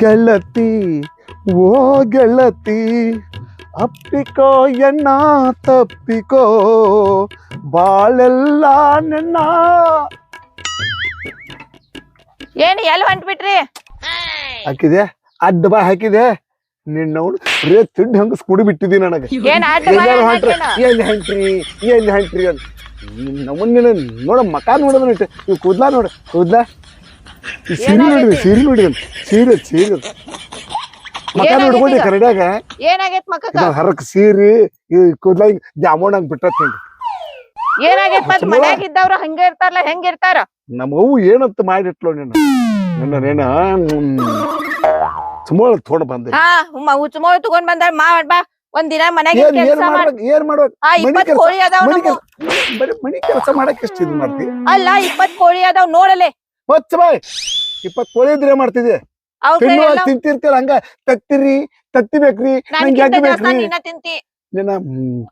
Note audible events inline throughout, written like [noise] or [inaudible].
ಗೆಳತಿ ಓ ಗೆಳತಿ ಅಪ್ಪಿಕೋ ಎನ್ನ ತಪ್ಪಿಕೋ ಬಾಳೆಲ್ಲ ನನ್ನ. ಏನು ಎಲ್ಲಿ ಹೊಂಟ್ಬಿಟ್ರಿ? ಹಾಕಿದೆ? ಅಡ್ಡ ಬಾ ಹಾಕಿದೆ? ನಿನ್ನವನು ರೇ ತಿಂಡಿ ಹಂಗ ಸ್ಕೂಡಿ ಬಿಟ್ಟಿದಿ ನನಗೆ. ಏನ್ ಆಟ ಎಲ್ಲಾರು ಹೊಂಟ್ರಿ? ಹಾಕೇನ? ಎಲ್ಲಿ ಹೊಂಟ್ರಿ? ಎಲ್ಲಿ ಹೊಂಟ್ರಿ ಅಂತ. ನಮ್ಮನ್ನ ನೋಡ ಮಕ ಇಟ್ಟು. ಇವ್ ಕೂದ್ಲಾ ನೋಡ ಕೂದ್ಲಾ. ಈ ಸೀರೆ ಸೀರಿಯಲ್ ಏನಾಗೈತಿ? Serial serial. ಮಕ ನೋಡ್ಕೊಂಡಿ ಏನಾಗೈತ್ ಮಕ್ಕ ಹರಕ್ ಸೀರಿ ಕೂದ್ಲ ಜಾಮೂನ್ ಹಂಗ್ ಬಿಟ್ಟತ್ತಿ ಏನಾಗೈತ್ ಮತ್ ಮನ್ಯಾಗ ಇದ್ದವ್ರ ಹಂಗ ಇರ್ತಾರಲ್ಲ ಹೆಂಗ ಇರ್ತಾರ? ನಮಗವು ಏನಂತ ಮಾಡಿಟ್ಲು ನೇನ? ಸುಮ್ಮನೆ ತೊಗೊಂಡ್ ಬಂದೆ. ಹಾ ತಗೊಂಡ್ ಬಂದಾರ ಮಾ ಬಾ ಒಂದ್ ದಿನ ಮನ್ಯಾಗ ಏನ್ ಮಾಡ್ಬೇಕು ಆ ಇಪ್ಪತ್ ಕೆಲ್ಸ- ಕೋಳಿ ಅದಾವ ಮನಿ. ಕೆಲ್ಸ ಬರೀ ಮನಿ ಕೆಲಸ ಮಾಡಕ್ ಎಷ್ಟು ಇದು ಮಾಡ್ತಿ? ಅಲ್ಲ ಇಪ್ಪತ್ ಕೋಳಿ ಅದಾವ್ ನೋಡಲೆ. ಮಚ್ಚ ಬಾಯ್. ಇಪ್ಪತ್ ಕೋಳಿ ಇದ್ರೆ ಮಾಡ್ತಿದ್ದೆ? ಅವ ತಿನ್ನುವಾಗ ತಿಂತಿರ್ತೀರ ಹಂಗ ತತ್ತಿರಿ ತತ್ತಿಬೇಕ್ರಿ ನಂಗೆ ನನ್ಗಿಂತ ಯಾಕೆ ಜಾಸ್ತಿ ಬೇಕ್ರಿ? ನಿನ್ನ ತಿಂತಿ. ನಿನ್ನ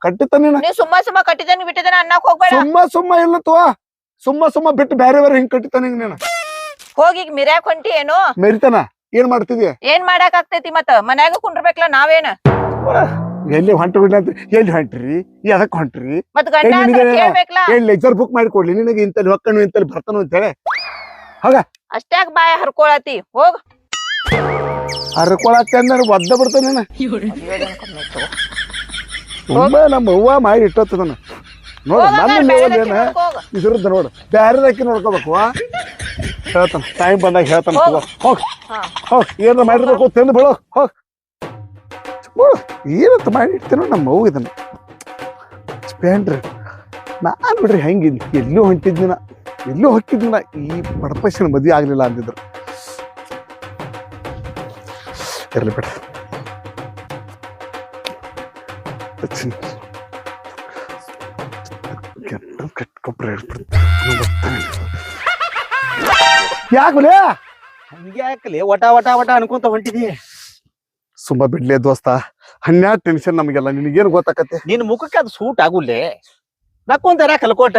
ಕಟ್ಟಿತ ನೀನ ನೀವ್ ಸುಮ್ಮ ಸುಮ್ಮ ಕಟ್ಟಿದನ್ ಬಿಟ್ಟಿದನ ಅನ್ನಕ್ ಹೋಗ್ಬೇಡ. ಸುಮ್ಮ ಸುಮ್ಮ ಇಲ್ಲ ತೋ. ಸುಮ್ಮ ಸುಮ್ಮ ಬಿಟ್ಟು ಬೇರೆ ಬೇರೆ ಹಿಂಗ್ ಕಟ್ಟಿತಾನ ಹಿಂಗ್ ನೀನ. ಹೋಗಿ ಈಗ ಮಿರ್ಯಾಕ್ ಹೊಂಟಿ ಏನು? ಮೆರಿತಾನ? ಏನ್ ಮಾಡ್ತಿದ್ಯ ಏನ್ ಮಾಡಾಕ್ ಆಗ್ತೈತಿ ಮತ್ತ? ಮನ್ಯಾಗ ಕುಂಡ್ರಬೇಕಲ್ಲ ನಾವೇನ್? ಎಲ್ಲಿ ಹೊಂಟ ಬಿಡ್ಲಿ ಅಂತ ಎಲ್ಲಿ ಹೊಂಟ್ರಿ? ಎದಕ್ ಹೊಂಟ್ರಿ? ಮತ್ ಗಂಡ ಏನ್ ಅಂತ ನಿನಗೆ ಕೇಳ್ಬೇಕಲ್ಲ. ಏನ್ ಲೆಕ್ಚರ್ ಬುಕ್ ಮಾಡಿ ಕೊಡ್ಲಿ ನಿನಗೆ ಇಂತಲ್ಲಿ ಹೊಕ್ಕನು ಇಂತಲ್ಲಿ ಬರ್ತಾನು ಅಂತ ಹೇಳಿ. ಅಷ್ಟ್ಯಾಕ್ ಬಾಯ ಹರ್ಕೊಳತಿ? ಹೋಗ. ಹರ್ಕೊಳತ್ತೆ ಅಂದ್ರೆ ಒದ್ದ ಬಿಡ್ತಾನ ತುಂಬ ನಮ್ಮ ಅವ್ವ ಮಾಡಿ ಇಟ್ಟತ್ತದನ ನೋಡು ಹೋಗ್ ನನ್ನ ಲೆವೆಲ್ ಏನ ಹೋಗ್. ಇದ್ರದ್ದು ನೋಡು. ಬ್ಯಾರದಕ್ಕೆ ನೋಡ್ಕೋಬೇಕು ಹೇಳ್ತಾನ ಟೈಮ್ ಬಂದಾಗ ಹೇಳ್ತಾನ ಹೋಗ. ಹೋಗ. ಹಾ. ಹೋಗ್ ಏನಾರ ಮಾಡಿರ್ಬೇಕು ತಿಂದು ಬಿಡು. ಹೋಗ. ಏನಂತ ಮಾಡಿ ಇಡ್ತೇನೋ ನಮ್ಮ ಅವ್ವ ಇದನ್ನ. ಸ್ಪೆಂಡ್ರಿ ನಾನು ಬಿಡ್ರಿ ಹೆಂಗಿದ್ ಎಲ್ಲೂ ಹೊಂಟಿದ್ನಿನ ಎಲ್ಲೂ ಹಕ್ಕಿದ್ನ ಈ ಪಡಪಸಿನ ಮದುವೆ ಆಗ್ಲಿಲ್ಲ ಅಂದಿದ್ರು ಇರಲಿ ಬೇಡ. ಹಚ್ಚಿನ್. ಕೆಟ್ಟ ಕಟ್ಕೊಬ್ರ ಯಾಕಲೇ? ಒಟ ವಟ ವಟ ಅನ್ಕೊಂತ ಹೊಂಟಿದಿ. ಸುಮ್ಮ ಬಿಡ್ಲೇ ದೋಸ್ತ. ಹನ್ನೆರಡು ಟೆನ್ಷನ್ ನಮಗೆಲ್ಲ. ನಿನಗೇನು ಗೊತ್ತಾಕತ್ತೆ? ನಿನ್ ಮುಖಕ್ಕೆ ಅದು ಸೂಟ್ ಆಗುಲ್ಲೇ? ನಕ್ಕೊಂತಾರ ಕಲ್ಕೋಟ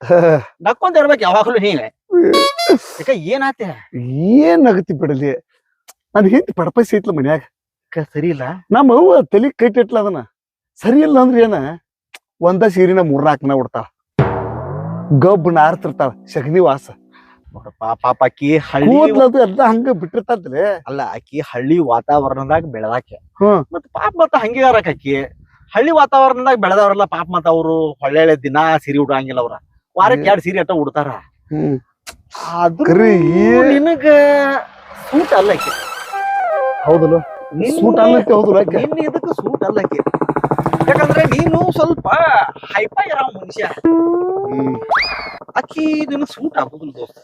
[laughs] ನಕ್ಕೊಂತ ಇರ್ಬೇಕು ಯಾವಾಗಲೂ ನೀನ್ [laughs] ಯಾಕ ಏನಾತೆ ಏನ್ ಆಗತಿ ಬಿಡಲಿ? ನನ್ ಹಿಂತ ಪಡಪೈಸಿ ಐತ್ಲ ಮನ್ಯಾಗ. ಸರಿ ಇಲ್ಲ? ನಮ್ಮ ಅವ್ವ ತಲಿ ಕೈಟಿಟ್ಲ ಅದನ್ನ. ಸರಿ ಇಲ್ಲ ಅಂದ್ರೆ ಏನ? ಒಂದ ಸೀರಿನ ಮೂರ್ನಾಲ್ಕನ ಉಡ್ತಾಳ. ಗಬ್ಬ ನಾರ್ತಿರ್ತಾಳ ಶಗನಿ ವಾಸ ನೋಡಪ್ಪ ಪಾಪ ಆಕಿ ಹಳ್ಳಿ ಕೂದ್ಲದು ಎಲ್ಲ ಹಂಗ ಬಿಟ್ಟಿರ್ತದ್ಲೆ. ಅಲ್ಲ ಆಕಿ ಹಳ್ಳಿ ವಾತಾವರಣದಾಗ ಬೆಳದಾಕೆ. ಹ್ಮ್. ಮತ್ ಪಾಪ ಮತ್ತ ಹಂಗೆ ಆಕಿ ಹಳ್ಳಿ ವಾತಾವರಣದಾಗ ಬೆಳೆದವ್ರಲ್ಲ ಪಾಪ ಮತ್ತ ಅವ್ರು ಹೊಳ್ಳೆ ದಿನ ಸಿರಿ ಉಡಂಗಿಲ್ಲ ಅವ್ರ. ವಾರಕ್ಕೆ ಎರಡು ಸೀರೆ ಅಟ್ಟ ಉಡ್ತಾರ. ನಿನಗ ಸೂಟ್ ಅಲ್ಲ ಆಕಿ. ಹೌದಲ್ಲ? ಸೂಟ್ ಅನ್ನತ್ತೆ ಹೌದಲ್ಲ ಆಕೆ? ನಿನ್ನ ಇದಕ್ಕೆ ಸೂಟ್ ಅಲ್ಲ ಆಕಿ. ಯಾಕಂದ್ರೆ ನೀನು ಸ್ವಲ್ಪ ಹೈಫೈ ಇರೋ ಮನುಷ್ಯ. ಅಕ್ಕಿ ನಿನ್ನ ಸೂಟ್ ಆಗುದಿಲ್ಲ ದೋಸ್ತ.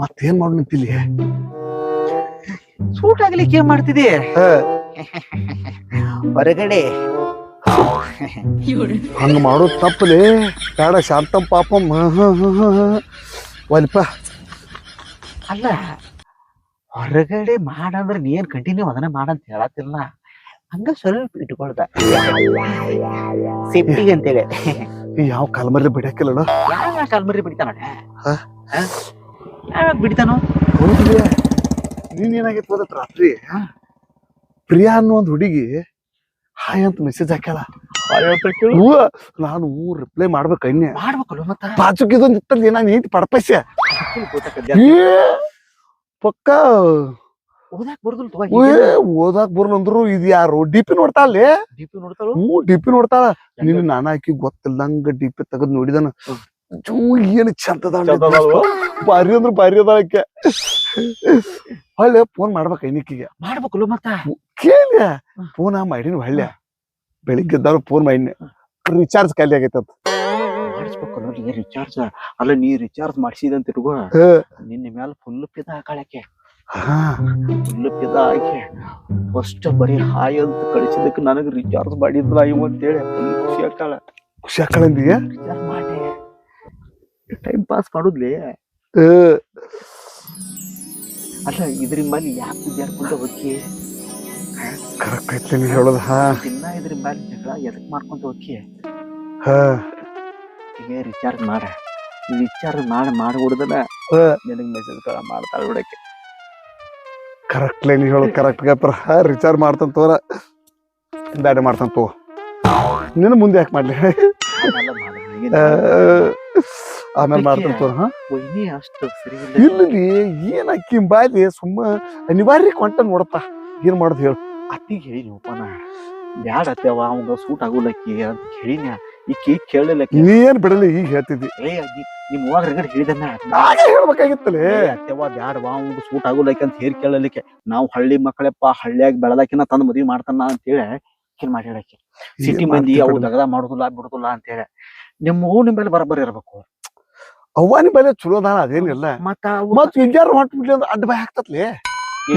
ಮತ್ತೇನ್ ಮಾಡ್ ನಿಂತಿಲ್ಲಿ? ಸೂಟ್ ಆಗ್ಲಿಕ್ಕೆ ಏನ್ ಮಾಡ್ತಿದಿ. ಹೊರಗಡೆ ಹಂಗ ಮಾಡೋದ್ ತಪ್ಪಲಿ. ಬೇಡ ಶಾಂತಂ ಪಾಪಂ. ಒಲ್ಪ ಅಲ್ಲ ಹೊರಗಡೆ ಮಾಡಂದ್ರೆ ನೀನ್ ಕಂಟಿನ್ಯೂ ಅದನ್ನ ಮಾಡಂತ ಹೇಳತ್ತಿಲ್ಲ. ಹಂಗ ಸ್ವಲ್ಪ ಇಟ್ಕೊಳ್ದ. ಸೇಫ್ಟಿಗೆ ಅಂತೇಳಿ. ಯಾವ ಕಾಲ್ಮರಿ ಬಿಡಕ್ಕಿಲ್ಲ ಯಾವ ಕಾಲ್ಮರಿ ಬಿಡ್ತಾನ? ಯಾವಾಗ ಬಿಡ್ತಾನೋ? ಹೌದ್ರಿ. ನೀನ್ ಏನಾಗೈತ್ ರಾತ್ರಿ? ಪ್ರಿಯಾ ಅನ್ನೋ ಒಂದು ಹುಡುಗಿ ಹಾಯ್ ಅಂತ ಮೆಸೇಜ್ ಹಾಕ್ಯಾಳ. ಹೂವ ನಾನು ರಿಪ್ಲೈ ಮಾಡ್ಬೇಕು ಇನ್ನೇ. ಮಾಡ್ಬೇಕಲ್ಲ ಮತ್ತೆ? ಬಾಜುಕಿದೊಂದು ಇತ್ತಲ್ಲ ನಾನು ನೀತಿ ಪಡಪಸ್ಯ? ಪಕ್ಕ. ಓದಾಕ್ ಬರ್ದಲ್ ಏ, ಓದಾಕ್ ಬರ್ಲಂದ್ರು ಇದು ಯಾರು? ಡಿಪಿ ನೋಡ್ತಾ ಡಿಪಿ ನೋಡ್ತಾಳು? ಹ್ಞೂ ಡಿಪಿ ನೋಡ್ತಾಳ. ನೀನು ನಾನು ಆಕಿ ಗೊತ್ತಿಲ್ಲಂಗ ಡಿಪಿ ತೆಗದ್ ನೋಡಿದನ. ಜೂ ಏನ್ ಚಂದದ ಬಾರಿ ಅಂದ್ರೆ ಅಂದ್ರ ಅದಾಳ ಆಕೆ. ಹೊಳ್ಳೆ ಫೋನ್ ಮಾಡ್ಬೇಕ ಐನಿಕಿಗೆ ಮಾಡ್ಬೇಕಲ್ಲ ಮತ್ತ? ಕೇಳಿ ಫೋನ್ ಮಾಡಿನ ಹೊಳ್ಳೆ ಬೆಳಿಗ್ಗೆ ಎದ್ದಾರ ಫೋನ್ ಮಾಡಿ ರಿಚಾರ್ಜ್ ಖಾಲಿ ಆಗೈತೆ ಅಂತ ಮಾಡಿಸ್ಬೇಕು ನೋಡ್ರಿ ರಿಚಾರ್ಜ್ ಅಲ್ಲ ನೀ ರಿಚಾರ್ಜ್ ಮಾಡಿಸಿದಂತ ಇಟ್ಕೋ. ನಿನ್ನ ಮ್ಯಾಲ ಫುಲ್ ಪಿದ ಹಾಕಾಳಕ್ಕೆ. ಹಾ. ಫುಲ್ ಪಿದ ಹಾಕಿ. ಫಸ್ಟ್ ಬರೀ ಹಾಯ್ ಅಂತ ಕಳಿಸಿದಕ್ಕೆ ನನಗೆ ರಿಚಾರ್ಜ್ ಮಾಡಿದ್ಲ ಇವ್ ಅಂತೇಳಿ ಫುಲ್ ಖುಷಿ ಆಗ್ತಾಳ. ಖುಷಿ ರಿಚಾರ್ಜ್ ಮಾಡಿ. ಟೈಮ್ ಪಾಸ್ ಮಾಡುದ್ಲಿ. ಅಲ್ಲ ಇದ್ರ ಮೇಲೆ ಯಾಕೆ ಜಾರ್ಕೊಂಡ ಹೋಗಿ? ಕರೆಕ್ಟ್ ನೀ ಹೇಳೋದು ಹಾ. ದಿನ ಇದ್ರ ಮೇಲೆ ಜಗಳ ಎದಕ್ ಮಾಡ್ಕೊಂತ ಹೋಗಿ ಹಾ. ಈಗ ರಿಚಾರ್ಜ್ ಮಾಡ. ಈ ಮಾಡಿ ಮಾಡಿ ಹಾ. ನಿನಗೆ ಮೆಸೇಜ್ ಕಳ ಮಾಡ್ತಾಳ ಬಿಡಕ್ಕೆ ಕರೆಕ್ಟ್ ಲೈನ್ ಹೇಳೋದು ಕರೆಕ್ಟ್ ಗಪ್ರ. ರಿಚಾರ್ಜ್ ಮಾಡ್ತಾನ ತೋರ. ದಾಡಿ ಮಾಡ್ತಾನ ತೋ. ನಿನ್ನ ಮುಂದೆ ಯಾಕೆ ಮಾಡ್ಲಿ? ಆಮೇಲೆ ಮಾಡ್ತಾನ ತೋರ ಹಾ. ಇಲ್ಲ. ಏನ್ ಅಕ್ಕಿ ಬಾಲಿ ಸುಮ್ಮ ಅನಿವಾರ್ಯ ಕೊಂಟ ನೋಡಪ್ಪ. ಏನ್ ಮಾಡೋದು ಹೇಳು. ಅತ್ತಿಗೆ ಹೇಳಿ ಒಪ್ಪನ ಬ್ಯಾಡ ಅತ್ತವ ಅವಂಗ ಸೂಟ್ ಆಗುಲಕ್ಕಿ ಅಂತ ಹೇಳಿನ ಈಕಿ ಕೇಳಲಿಲ್ಲಕ್ಕಿ ನೀ ಏನ್ ಬಿಡಲಿ ಈಗ ಹೇಳ್ತಿದ್ದಿ. ಏ ಅಜ್ಜಿ ನಿಮ್ಮ ಹೋಗ ರಗಡ್ ಹೇಳಿದನ್ನ? ಆಗ ಹೇಳ್ಬೇಕಾಗಿತ್ತಲೇ? ಬ್ಯಾಡ ಬ್ಯಾಡವಾ ಅವಂಗ ಸೂಟ್ ಆಗುಲಕ್ಕಿ ಅಂತ ಹೇರ್ ಕೇಳಲಿಕ್ಕೆ. ನಾವು ಹಳ್ಳಿ ಮಕ್ಕಳಪ್ಪ ಹಳ್ಳಿಯಾಗ ಬೆಳದಕ್ಕಿನ ತಂದ ಮದ್ವಿ ಮಾಡ್ತಾನ ಅಂತ ಹೇಳಿ ಏನ್ ಮಾಡಿ ಹೇಳಕ್ಕೆ ಸಿಟಿ ಮಂದಿ ಅವು. ದಗದ ಮಾಡುದಿಲ್ಲ ಬಿಡುದಿಲ್ಲ ಅಂತ ಹೇಳಿ. ನಿಮ್ಮ ಹೂ ನಿಮ್ಮಲ್ಲಿ ಬರಬರ್ ಇರ್ಬೇಕು. ಅವ್ವಾನಿ ಬೆಲೆ ಚಲೋ ದಾನ ಅದೇನಿಲ್ಲ. ಮತ್ತ ಮತ್ತ ಮತ್ ಇಲ್ಲಾರು ಹೊಂಟ್ ಬಿಡ್ಲಿ ಅಂದ್ರೆ ಅಡ್ಡ ಬಾಯ್ ಹಾಕ್ತತ್ಲಿ?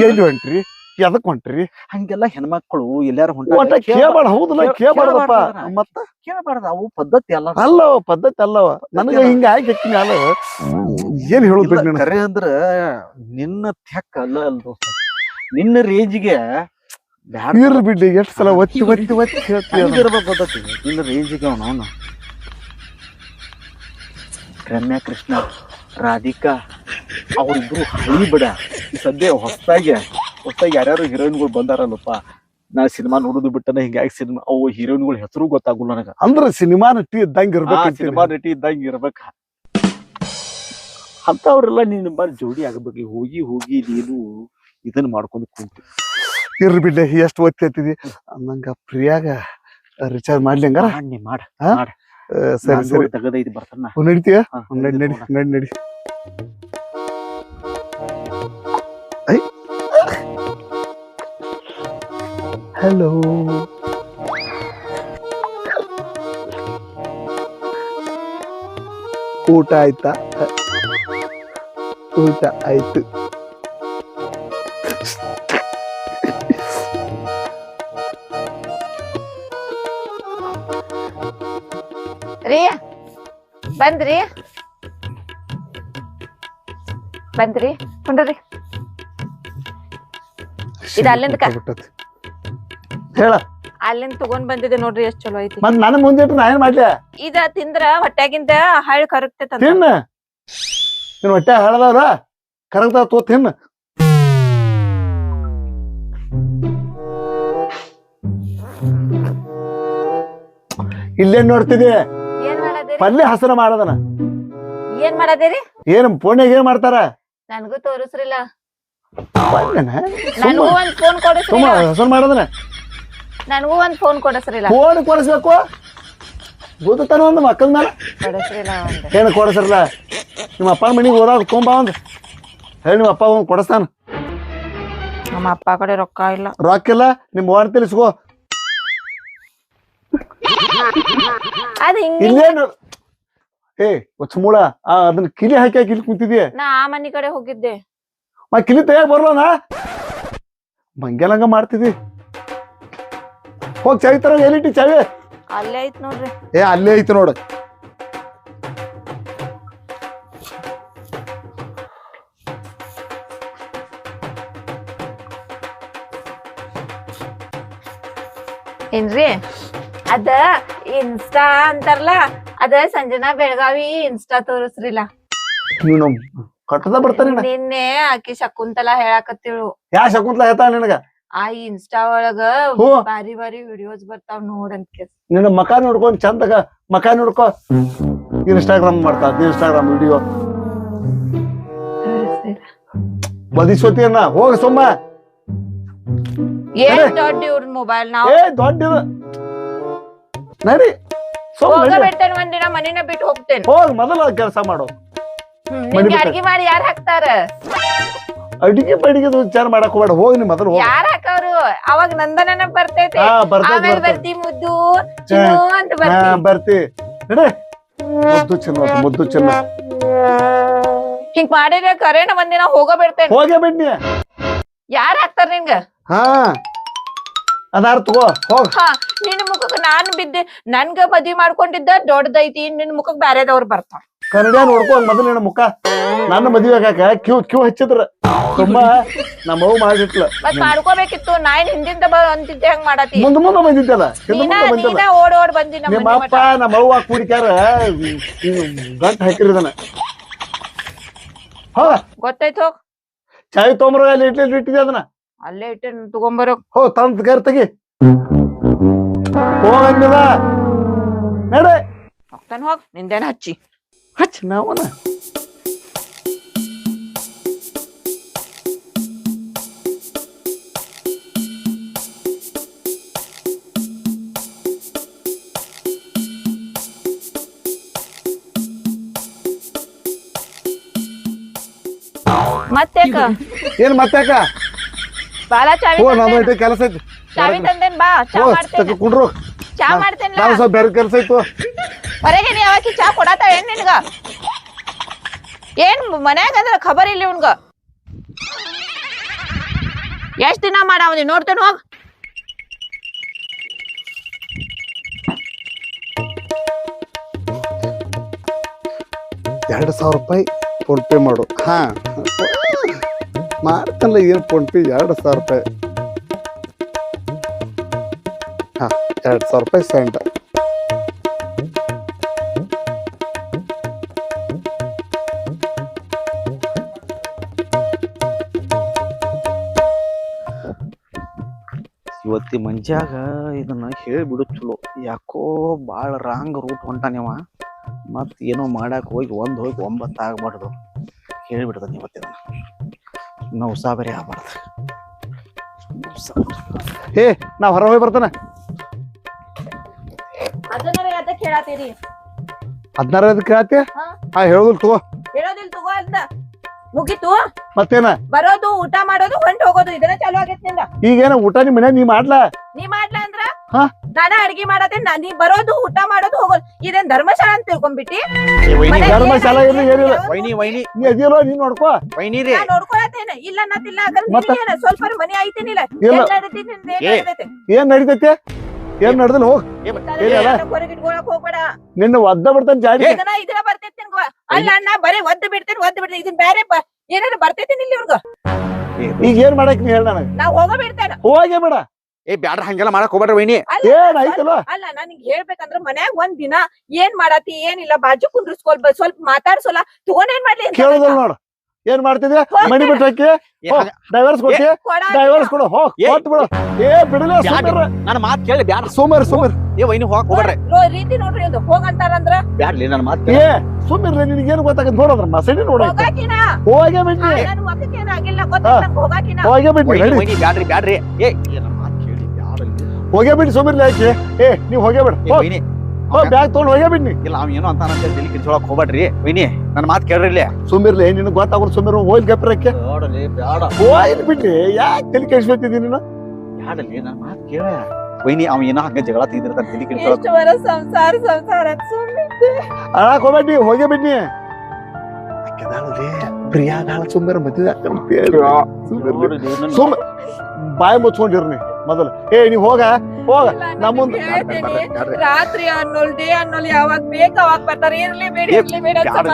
ಎಲ್ಲಿ ಹೊಂಟ್ರಿ? ಎದಕ್ ಹೊಂಟ್ರಿ? ಹಂಗೆಲ್ಲ ಹೆಣ್ಮಕ್ಳು ಎಲ್ಲಾರು ಹೊಂಟ ಕೇಳ್ಬೇಡ ಹೌದಲ್ಲ ಕೇಳ್- ಕೇಳ್ಬಾರ್ದಪ್ಪ. ಕೇಳ್ಬಾರ್ದು ಮತ್ತ? ಕೇಳಬಾರ್ದ ಅವು ಪದ್ಧತಿ ಅಲ್ಲ ಅಲ್ಲವ ಪದ್ಧತಿ ಅಲ್ಲವ. ನನಗೆ ಹಿಂಗ ಆಗಿ ಹಾಕಿನ ಅಲ್ಲ. ಏನ್ ಹೇಳುದು ಕರೆ ಅಂದ್ರ ನಿನ್ನ ತೆಕ್ಕ ಅಲ್ಲ ಅಲ್ಲ ದೋಸ್ತ. ನಿನ್ನ ರೇಂಜ್ಗೆ ಇರ್ಲಿ ಬಿಡ್ಲಿ ಎಷ್ಟ್ ಸಲ ಒತ್ತಿ ಒತ್ತಿ ಒತ್ತಿ ಹೇಳ್ತೀವಿ ಅದನ್ನ. ನಿನ್ನ ರೇಂಜ್ಗೆ ಅವನು ಅವನು. ರಮ್ಯಾ ಕೃಷ್ಣ ರಾಧಿಕಾ ಅವ್ರಿಬ್ರು ಹಳಿ ಬಿಡ. ಸದ್ಯ ಹೊಸದಾಗಿ ಹೊಸದಾಗಿ ಯಾರ್ಯಾರು ಹೀರೋಯಿನ್ಗಳು ಬಂದಾರಲ್ಲಪ್ಪ. ನಾ ಸಿನಿಮಾ ನೋಡುದು ಬಿಟ್ಟನ ಹಿಂಗಾಗಿ ಸಿನಿಮಾ ಅವು ಹೀರೋಯಿನ್ಗಳ ಹೆಸರು ಗೊತ್ತಾಗುಲ್ಲ ನನಗ. ಅಂದ್ರ ಸಿನಿಮಾ ನಟಿ ಇದ್ದಂಗ ಇರ್ಬೇಕು ಸಿನಿಮಾ ನಟಿ ಇದ್ದಂಗ ಇರ್ಬೇಕ. ಅಂತವ್ರೆಲ್ಲ ನಿನ್ನ ಬಾರಿ ಜೋಡಿ ಆಗ್ಬೇಕು ಹೋಗಿ ಹೋಗಿ ನೀನು ಇದನ್ನ ಮಾಡ್ಕೊಂಡು ಕುಂತು ಇರ್ರಿ ಬಿಡ್ಲೆ ಎಷ್ಟ್ ಓದ್ತಿದ್ವಿ ನಂಗ ಪ್ರಿಯಾಗ ರಿಚಾರ್ಜ್ ಮಾಡ್ಲಿ ಹಂಗಾರ? ಮಾಡ್ ಮಾಡ. ಸರಿ ಸರಿ. ತಗದೈತಿ ಬರ್ತಾನ ನಡಿತೀಯ? ನಡಿ ನಡಿ ನಡಿ. ಹಲೋ ಊಟ ಆಯ್ತಾ ಊಟ ಆಯ್ತು ರೀ ಬಂದ್ರಿ ಬಂದ್ರಿ ಕುಂಡ್ರಿ ಇದು ಅಲ್ಲಿಂದ ಕ- ಬಿಟ್ಟತಿ. ಹೇಳ. ಅಲ್ಲಿಂದ ತಗೊಂಡ್ ಬಂದಿದೆ ನೋಡ್ರಿ ಎಷ್ಟ್ ಚಲೋ ಐತಿ. ಮತ್ ನನ್ ಮುಂದೆ ಇಟ್ಟು ನಾ ಏನ್ ಮಾಡ್ದೆ ಇದ ತಿಂದ್ರ ಹೊಟ್ಯಾಗಿಂದ ಹಾಳ್ ಕರಗ್ತೈತ ತಿನ್ನ. ನಿನ್ ಹೊಟ್ಟೆ ಹಳದವ್ರ? ಕರಗ್ತಾವ ತೋ ತಿನ್ನ. ಇಲ್ಲೇನ್ ನೋಡ್ತಿದಿ ಏನ್ ಮಾಡದಿರಿ? ಪಲ್ಯ ಹಸನ ಮಾಡದನ. ಏನ್ ಮಾಡದೇರಿ? ಏನ್ ಫೋನ್ಯಾಗ ಏನ್ ಮಾಡ್ತಾರ? ನನಗೂ ತೋರಿಸ್ರಿಲ್ಲ. ನನಗೂ ಒಂದ್ ಫೋನ್ ಸುಮ್ಮ ಕೊಡಿಸ್ರಿಲ್ಲ ಹಸನ್ ಮಾಡದನ? ನನಗೂ ಒಂದ್ ಫೋನ್ ಕೊಡಸ್ರಿಲ್ಲ. ಫೋನ್ ಕೊಡಿಸ್ಬೇಕು? ಗೊತ್ತಾನ ಒಂದು ಮಕ್ಕಳ ಮೇಲೆ? ಕೊಡಿಸ್ರಿಲ್ಲ ಒಂದ್. ಏನು ಕೊಡಿಸ್ರಲ್ಲ? ನಿಮ್ಮ ಅಪ್ಪನ ಮನಿಗೆ ಹೋದಾಗ ತೊಂಬ ಒಂದು. ಹೇಳಿ ನಿಮ್ಮ ಅಪ್ಪ ಒಂದ್ ಕೊಡಿಸ್ತಾನ. ನಮ್ಮ ಅಪ್ಪ ಕಡೆ ರೊಕ್ಕ ಇಲ್ಲ. ರೊಕ್ಕ ಇಲ್ಲ? ನಿಮ್ಮ ಓನ್ ತಿಳಿಸ್ಕೋ. ಅದ್ ಹಿಂಗ ಇಲ್ಲೇನು? ಏ ಮೂಳ ಆ ಅದನ್ನ ಕಿಲಿ ಹಾಕಿ ಹಾಕಿ ಇಲ್ಲಿ ಕುಂತಿದ್ಯ? ನಾ ಆ ಮನಿ ಕಡೆ ಹೋಗಿದ್ದೆ. ಮಾ ಕಿಲಿ ತೆಗಿಯಾಕ ಬರಲ್ಲ ಮಂಗ್ಯಾಲಂಗ ಮಾಡ್ತಿದ್ದಿ. ಹೋಗ್ ಚಾವಿ ತರ ಎಲ್ಲಿಟ್ಟಿ ಚಾವಿ ಅಲ್ಲೇ ಐತ್ ನೋಡ್ರಿ. ಏ ಅಲ್ಲೇ ಐತಿ ನೋಡು. ಏನ್ರಿ? ಅದ ಇನ್ಸ್ಟಾ ಅಂತಾರಲ್ಲ ಅದ ಸಂಜನಾ ಬೆಳಗಾವಿ ಇನ್ಸ್ಟಾ ತೋರಿಸ್ರಿಲ್ಲ. ನೀನು ಕಟ್ಟದ ಬರ್ತಾನೆ ನಿನ್ನೆ ಆಕಿ ಶಕುಂತಲಾ ಹೇಳಾಕತ್ತಿಳು. ಯಾ ಶಕುಂತಲಾ ಹೇಳ್ತಾಳ ನಿನಗ? ಆ ಇನ್ಸ್ಟಾ ಒಳಗ ಹ್ಞೂ. ಬಾರಿ ಬಾರಿ ವಿಡಿಯೋಸ್ ಬರ್ತಾವ್ ನೋಡಂತ ಕೇಸ್ ನಿನ್ನ ಮಕ ನೋಡ್ಕೊಂಡ್ ಚಂದಗ ಮಕ ನೋಡ್ಕೊ. ಇನ್ಸ್ಟಾಗ್ರಾಮ್ ಮಾಡ್ತಾ ಇನ್ಸ್ಟಾಗ್ರಾಮ್ ವಿಡಿಯೋ ಬದಿಸೋತಿಯನ್ನ ಹೋಗ ಸುಮ್ಮ. ಏನ್ ಅರೆ. ದೊಡ್ಡ ಇವ್ರ ಮೊಬೈಲ್ ನಾವ್? ಏ ದೊಡ್ಡ ನಡಿ. ಸುಮ್ಮ ಹೋಗ ನಡಿ ಬಿಡ್ತೇನೆ ಒಂದಿನ ಮನಿನ ಬಿಟ್ಟು ಹೋಗ್ತೇನೆ. ಹೋಗ್ ಮೊದಲ ಕೆಲಸ ಮಾಡೋ. ಮನಿ ನಿಮ್ಗೆ ಬಿಟ್ಟು. ಅಡ್ಗಿ ಮಾಡಿ ಯಾರ್ ಹಾಕ್ತಾರ? ಅಡಿಗೆ ಬಡಿಗೆ ವಿಚಾರ ಮಾಡಕ್ ಹೋಗ್ಬೇಡ ಹೋಗಿ ನಿಮ್ ಮೊದಲು ಹೋಗ. ಯಾರ ಹಾಕವ್ರು? ಅವಾಗ ನಂದನನ ಬರ್ತೈತೆ. ಹಾ ಬರ್ತೈತಿ ಆಮೇಲೆ ಬರ್ತಿ ಮುದ್ದು ಚಿನ್ನು ಅಂತ ಹಾ ಬರ್ತಿ ಬರ್ತಿ. ನಡೆ. ಮುದ್ದು ಚಿನ್ನ ಅದು, ಮುದ್ದು ಚಿನ್ನ ಹಿಂಗ್ ಮಾಡಿದ್ರೆ ಕರೆನ ಒಂದಿನ ಹೋಗೋ ಬಿಡ್ತೇನೆ. ಹೋಗೇ ಬಿಡ್ನಿ ಯಾರ ಹಾಕ್ತಾರ ನಿನ್ಗ ಹಾ. ಅದಾರ ತಗೋ ಹೋಗ. ಹಾ ನಿನ್ ಮುಖಕ್ ನಾನ್ ಬಿದ್ದೆ ನನ್ಗ ಮದ್ವಿ ಮಾಡ್ಕೊಂಡಿದ್ದ ದೊಡ್ಡದೈತಿ ನಿನ್ ಮುಖಕ್ ಬ್ಯಾರೆದವ್ರು ಬರ್ತಾರ ಕನ್ನಡ ನೋಡ್ಕೊಂಡ್ ಮೊದಲಿನ ಮುಖ. ನನ್ನ ಮದ್ವೆ ಆಗಾಕ ಕ್ಯೂ ಕ್ಯೂ ಹಚ್ಚಿದ್ರ. ತುಂಬಾ ನಮ್ಮ ಅವು ಮಾಡಿಟ್ಲ ಮತ್ ಮಾಡ್ಕೋಬೇಕಿತ್ತು. ನಾ ಏನ್ ಹಿಂದಿಂದ ಬ ಅಂತಿದ್ದೆ ಹಂಗ್ ಮಾಡತಿ. ಮುಂದ ಮುಂದೆ ಬಂದಿದ್ದಲ್ಲ? ಹಿಂದ ನೀನ ಮುಂದೆ ಬಂದಿಲ್ಲ ನೀನ ಓಡ್ ಓಡ್ ಬಂದಿ ನಮ್ಮ ನಿಮ್ಮ ಅಪ್ಪ. ನಮ್ಮ ಅವ್ವ ಕುಡಿಕ್ಯಾರ ಗಂಟ್ ಹಾಕಿರಿದನ ಹೋ. ಗೊತ್ತಾಯ್ತು ಹೋಗ್. ಚಾಯ್ ತೊಂಬರ ಅಲ್ಲಿ ಇಟ್ಲಿ ಇಟ್ಟಿದ್ದೆ ಅದನ್ನ? ಅಲ್ಲೇ ಇಟ್ಟೆ ತಗೊಂಬರೋ. ಹೋ ತಂದ್ ಗರ್ ತೆಗಿ. ಹೋಗಂಗಿಲ್ಲ. ನಡೆ. ಹೋಗ್ತಾನ ಹೋಗ್ ನಿಂದೇನ ಹಚ್ಚಿ. ಹಚ್ ನಾವನ ಮತ್ತೇಕ ಏನ್ ಮತ್ತಾಕ ಬಾಲ ಚಾವಿ ಹೋ ನಾನು ತಂದೇನ? ಐತೆ ಕೆಲಸ ಐತಿ. ಚಾವಿ ತಂದೇನ್ ಬಾ ಚಾ ಹೋ ಮಾಡ್ತೇನೆ. ತಕ ಕುಂಡ್ರು. ಚಾ ಮಾಡ್ತೇನ್ಲ? ನಾನು ಸ್ವಲ್ಪ ಬೇರೆ ಕೆಲಸ ಇತ್ತು. ಹೊರಗೆ ನೀ ಯಾವಾಕಿ ಚಾ ಕೊಡಾತ? ಏನ್ ನಿನ್ಗ? ಏನ್ ಮನ್ಯಾಗ ಅಂದ್ರ ಖಬರ್ ಇಲ್ಲ ಇವ್ನ್ಗ. ಎಷ್ಟ್ ದಿನ ಮಾಡಾವ ನೀ ನೋಡ್ತೇನ ಎರಡು ಸಾವಿರ ರೂಪಾಯಿ ಫೋನ್ ಪೇ ಮಾಡು. ಹಾ. ಮಾಡ್ತಲ್ಲ ಏನು ಫೋನ್ ಪೇ? ಎರಡು ಸಾವಿರ ರೂಪಾಯಿ. ಹಾ, ಎರಡು ಸಾವಿರ ರೂಪಾಯಿ ಸೆಂಡ್. ಇವತ್ತಿ ಮಂಜಾಗ ಇದನ್ನ ಹೇಳ್ಬಿಡು ಚಲೋ ಯಾಕೋ ಭಾಳ ರಾಂಗ್ ರೂಟ್ ಹೊಂಟಾನಿವ ಮತ್ ಏನೋ ಮಾಡಾಕ ಹೋಗಿ ಒಂದ್ ಹೋಗಿ ಒಂಬತ್ತು ಆಗ್ಬಾರ್ದು. ಹೇಳಿಬಿಡ್ತಾನೆ ಇವತ್ತಿದನ್ನ ನಾವು ಬೇರೆ ಆಗ್ಬಾರ್ದು. ಹೇ ನಾ ಹೊರ ಹೋಗಿ ಬರ್ತಾನೆ. ಹದಿನಾರ ಅದಕ್ಕೆ ಆತೆ ಹಾ. ಹೇಳೋದಿಲ್ಲ ಹೇಳುದಿಲ್ಲ ತಗೋ. ಹೇಳೋದಿಲ್ಲ ತಗೋ ಅಂತ. ಮುಗೀತು? ಮತ್ತೇನ? ಬರೋದು ಊಟ ಮಾಡೋದು ಹೊಂಟ್ ಹೋಗೋದು ಇದನ್ನ ಚಾಲು ಆಗೈತ್ನಿಂದ ಈಗೇನ ಊಟ ನಿಮ್ ಮನೆ ನೀ ಮಾಡ್ಲಾ? ನೀ ಮಾಡ್ಲ ಅಂದ್ರ? ಹಾ? ನಾನ ಅಡ್ಗಿ ಮಾಡತ್ತೆ ನಾ ನೀ ಬರೋದು ಊಟ ಮಾಡೋದು ಹೋಗೋದು. ಇದೇನ್ ಧರ್ಮಶಾಲಾ ಅಂತ ತಿಳ್ಕೊಂಡ್ಬಿಟ್ಟಿ ಮನ್ಯಾಗ ಧರ್ಮಶಾಲಾ ಏನ್ ಇಲ್ಲ, ಏನಿಲ್ಲ. ಯಾವ್ದು ವೈನಿ ವೈನಿ. ನೀ ನೋಡ್ಕೋ. ವೈನಿ ರೀ. ನಾ ನೋಡ್ಕೊಳತ್ತೇನೆ. ಇಲ್ಲ ಅನ್ನತಿಲ್ಲ ಮತ್ತ? ನಿನಗೇನ ಸ್ವಲ್ಪ ಮನಿ ಐತೇನಿಲ್ಲ ಇಲ್ಲ. ಏನ್ ನಡೀತಿ ನಿಂದ್ ಏನ್ ಏ. ನಡ್ದೈತೆ? ಏನ್ ನಡೀತೈತೆ? ಏನ್ ನಡ್ದಿಲ್ಲ ಹೋಗ್. ಏನಿಲ್ಲ. ಹೋಗ್ಬೇಡ. ನಿನ್ನ ಒದ್ದ ಬಿಡ್ತಾನೆ ಜಾರಿ. ಇದನ್ನ ಅಲ್ಲ ಅಣ್ಣ ಬರೀ ಒದ್ದು ಬಿಡ್ತೇನೆ ಒದ್ದು ಬಿಡ್ತೇನೆ. ಇದನ್ ಬೇರೆ ಬ- ಏನಾರ ಬರ್ತೈತಿ ಇಲ್ಲಿ ಇವ್ರಿಗ? ಈಗ ಏನ್ ಮಾಡಕ್ ನೀ ಹೇಳ ನನಗ? ನಾ ಹೋಗ ಬಿಡ್ತೇನೆ. ಹೋಗೇ ಬೇಡ. ಏ ಬ್ಯಾಡ್ರ ಹಂಗೆಲ್ಲ ಮಾಡಕ್ ಹೋಗ್ಬೇಡ್ರ ವೈನಿ. ಅಲ್ಲ ಏನ್ ಐತಲ್ಲ ಅಲ್ಲ ನನ್ಗೆ ಹೇಳ್ಬೇಕಂದ್ರ ಮನ್ಯಾಗ ಒಂದ್ ದಿನ ಏನ್ ಮಾಡತಿ ಏನಿಲ್ಲ ಬಾಜು ಕುಂದ್ರಸ್ಕೊಲ್ ಸ್ವಲ್ಪ ಮಾತಾಡ್ಸೋಲ್ಲ ತಗೊಂಡ್ ಏನ್ ಮಾಡ್ಲಿ ಅಂತ ಕೇಳುದಲ್ಲ ನೋಡು. ಏನ್ ಮಾಡ್ತಿದ್ಯಾ? ಮಣಿ ಮನಿ ಬಿಟ್ಟು ಹಾಕಿ ಡೈವರ್ಸ್ ಕೊಟ್ಟಿ. ಡೈವರ್ಸ್ ಕೊಡು. ಹೋಗ್ ಏ. ಕೊಟ್ಟು ಬಿಡು. ಏ ಬಿಡಲ ನನ್ನ ಮಾತು ಕೇಳಿ ಬ್ಯಾಡ ಸೋಮರ್ ಸೋಮರ್ ಏ ವೈನಿ ಹೋಗ್ ಹೋಗ್ಬೇಡ್ರಿ. ನೋ- ರೀತಿ ನೋಡ್ರಿ ಹೋಗಂತ ಬ್ಯಾಡ್ಲಿ ನನ್ನ ಮಾತು ಏ ಸುಮ್ಮನೆ ನಿನಗೇನು ಗೊತ್ತಾಗ ನೋಡೋದ್ರ ಮಸಡಿ ನೋಡ ಹೋಗಾಕಿನ? ಹೋಗೇ ಬಿಡ್ಲಿ. ನನ್ ಮಕ್ಕಕ್ಕೆ ಏನ್ ಆಗಿಲ್ಲ ಗೊತ್ತಿಲ್ಲ ಹೋಗಾಕಿನ? ಹೋಗೇ ವೈನಿ ಬ್ಯಾಡ್ರಿ ಬ್ಯಾಡ್ರಿ. ಏ ನನ್ನ ಮಾತ್ ಕೇಳಿ ಬ್ಯಾಡ್ರಿ ಹೋಗೇ ಬಿಡಿ ಸುಮ್ಮನೆ ಯಾಕೆ ಏ ನೀವು ಹೋಗೇ ಬಿಡ ವೈನಿ ಬ್ಯಾಗ್ ತೊಗೊಂಡ್ ಹೋಗೇ ಬಿಡ್ನಿ ಇಲ್ಲ ಅವ್ ಏನೋ ಅಂತ ಅಂತ ತಲೆ ಕಿರ್ಸೊಳಕ್ ಹೋಗ್ಬೇಡ್ರಿ. ವಿನಿ ನನ್ನ ಮಾತು ಕೇಳ್ರಿ ಇಲ್ಲಿ. ಸುಮ್ಮಿರ್ಲಿ ನಿನಗ್ ಗೊತ್ತಾಗೋರು ಸುಮ್ಮಿರ್ ಹೋಯ್ಲ್ ಗಪ್ರಕ್ಕೆ. ನೋಡಲಿ ಬ್ಯಾಡ. ಹೋಯ್ಲ್ ಬಿಡ್ರಿ ಯಾಕೆ ತಲೆ ಕೆಡ್ಸ್ಕೊತಿದ್ದೀನಿ ನೀನು? ಬ್ಯಾಡಲಿ ನನ್ನ ಮಾತು ಕೇಳ. ವೈನಿ ಅವ್ ಏನೋ ಹಂಗ ಜಗಳ ತೆಗೆದಿರ್ತಾನೆ ತಲೆ ವರ ಸಂಸಾರ ಸಂಸಾರ ಅಂತ ಸುಮ್ನಿದ್ದೆ. ಅಳಕ್ ಹೋಗ್ಬೇಡಿ ಹೋಗೇ ಬಿಡ್ನಿ ಪ್ರಿಯಾಗಾಳ ಸುಮ್ಮನೆ ಮದ್ವೆ ಸುಮ್ಮ ಬಾಯಿ ಮುಚ್ಕೊಂಡಿರ್ನಿ ಮೊದಲು. ಏ ನೀವ್ ಹೋಗ ಹೋಗ. ಇಲ್ಲ, ನಾನ್ ನಮ್ಮುಂದ್- ಹೇಳ್ತೇನೆ. ರಾತ್ರಿ ಅನ್ನೋಲ್ ಡೇ ಅನ್ನೋಲ್ ಯಾವಾಗ ಬೇಕ ಅವಾಗ ಬರ್ತಾರೆ. ಇರ್ಲಿ ಬೇಡ ಏ, ಇರ್ಲಿ ಬೇಡ ಅಂತ.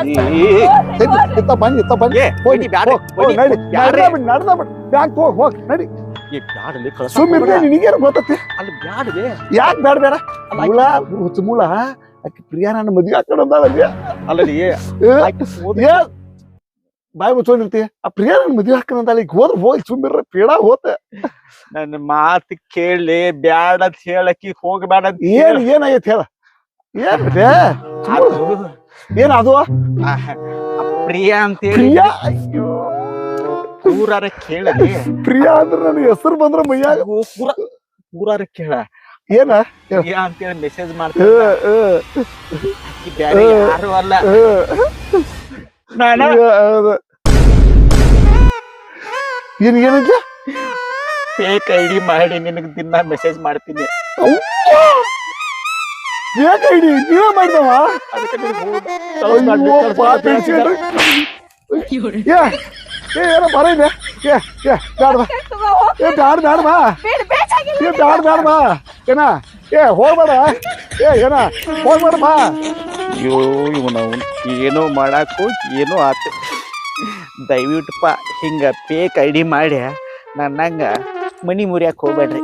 ಇತ್ತ ಇತ್ತ ಬನ್ನಿ ಇತ್ತ ಬನ್ನಿ. ಬ್ಯಾಡ್ರಿ ವೈನಿ ನಡಿ ನಡ್ದ ಬಿಡ್ ನಡ್ದ ಬಿಡ್. ಬ್ಯಾಗ್ ಹೋಗ್ ಹೋಗ್ ನಡಿ. ಏ ಬ್ಯಾಡಲಿ ಕಳ್ಸ ಸುಮ್ಮಿರ್ಲಿ ನಿನಗೇನು ಗೊತ್ತತಿ? ಅಲ್ಲಿ ಬ್ಯಾಡಲಿ ಯಾಕೆ ಬೇಡ ಬೇಡ? ಅಲ್ಲ, ಮೂಲ ಹುಚ್ಚ ಮೂಲ ಆಕಿ ಪ್ರಿಯಾ ನನ್ನ ಮದುವೆ ಹಾಕೊಂಡು ಅಲ್ಲಲ್ಲಿ ಬಾಯಿ ಮುಚ್ಕೊಂಡಿರ್ತಿ? ಆ ಪ್ರಿಯಾ ನನ್ನ ಮದುವೆ ಹಾಕೊಂಡು ಅಂದಾಳ ಈಗ ಹೋದ್ರ ಹೋಗಿ ಸುಮ್ಮಿರ್ರ ಪೀಡ ಹೋತ. ನನ್ನ ಮಾತು ಕೇಳಿ ಬ್ಯಾಡ ಅಂತ ಹೇಳಕಿ ಹೋಗ್ಬೇಡ ಏನ್ ಏನಾಗೈತಿ ಹೇಳ? ಏನ್ ಏನ್ ಅದು? ಪ್ರಿಯಾ ಅಂತ ಹೇಳಿ. ಪ್ರಿಯಾ? ಅಯ್ಯೋ. ಪೂರಾರ ಕೇಳಲಿ ಪ್ರಿಯಾ ಅಂದ್ರೆ ನನ್ನ ಹೆಸರು ಬಂದ್ರೆ ಮೈಯಾಗ ಊರ ಪೂರಾರ ಕೇಳ. ಏನ? ಅಂತೇಳಿ ಅಂತ ಮೆಸೇಜ್ ಮಾಡ್ತೀನಿ ಬ್ಯಾರೆ ಯಾರು ಅಲ್ಲ. ನಾನು ನಾನ? ಏ, ಅದ. ಏನ್ ಐಡಿ ಮಾಡಿ ನಿನಗೆ ದಿನ ಮೆಸೇಜ್ ಮಾಡ್ತೀನಿ. ನೀವೇ ಮಾಡಿದವ? ಅದಕ್ಕೆ ನೀನ್ ಪಾಪ. ಏ ಏ ಏನೋ ಬರ ಇದೆ. ಏ ಏ ಬ್ಯಾಡ ಬಾ. ಏ ಬ್ಯಾಡ ಬ್ಯಾಡ ಬಾ. ಏ ಬ್ಯಾಡ ಬ್ಯಾಡ ಬಾ ಏನ? ಏ ಹೋಗ್ಬೇಡ. ಏ ಏನ? ಹೋಗ್ಬೇಡ ಬಾ. ಅಯ್ಯೋ ಇವನ ಏನೋ ಮಾಡಕ್ ಹೋಗಿ ಏನೋ ಆತು. ದಯವಿಟ್ಟಪ್ಪ ಹಿಂಗ ಫೇಕ್ ಐಡಿ ಮಾಡಿ ನನ್ನಂಗ ಮನಿ ಮುರಿಯಕ್ಕೆ ಹೋಗ್ಬೇಡ್ರಿ.